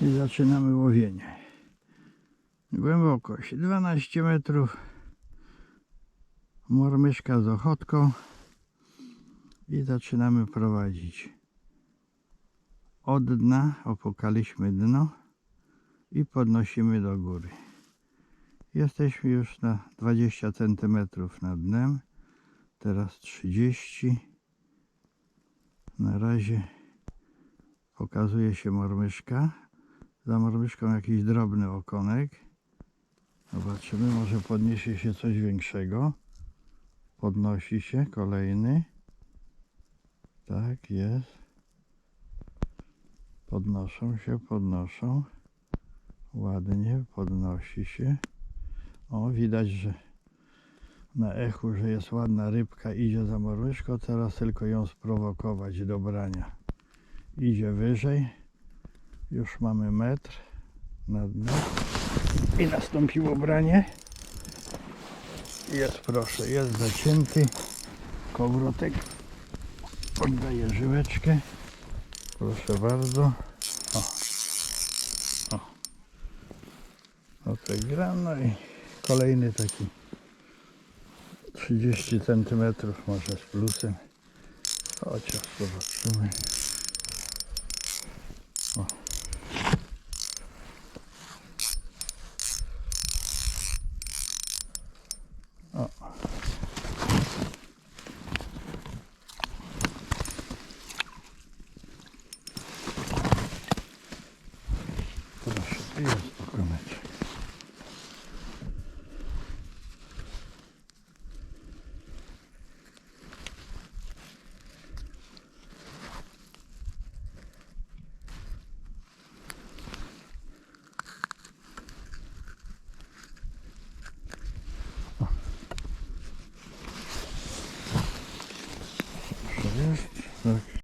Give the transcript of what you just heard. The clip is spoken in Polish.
I zaczynamy łowienie. Głębokość 12 metrów. Mormyszka z ochotką. I zaczynamy prowadzić. Od dna opukaliśmy dno i podnosimy do góry. Jesteśmy już na 20 cm nad dnem. Teraz 30. Na razie pokazuje się mormyszka. Za mormyszką jakiś drobny okonek. Zobaczymy, może podniesie się coś większego. Podnosi się kolejny. Tak jest. Podnoszą się, podnoszą. Ładnie podnosi się. O, widać, że na echu, że jest ładna rybka, idzie za morłyszką. Teraz tylko ją sprowokować do brania. Idzie wyżej. Już mamy metr na dno. I nastąpiło branie. Jest, proszę, jest zacięty. Kołowrotek oddaję żyłeczkę. Proszę bardzo. O. O. Oto grano i kolejny taki 30 cm może z plusem. Chociaż zobaczymy. O. Proszę, tu jest okonek. Proszę, jest. Tak.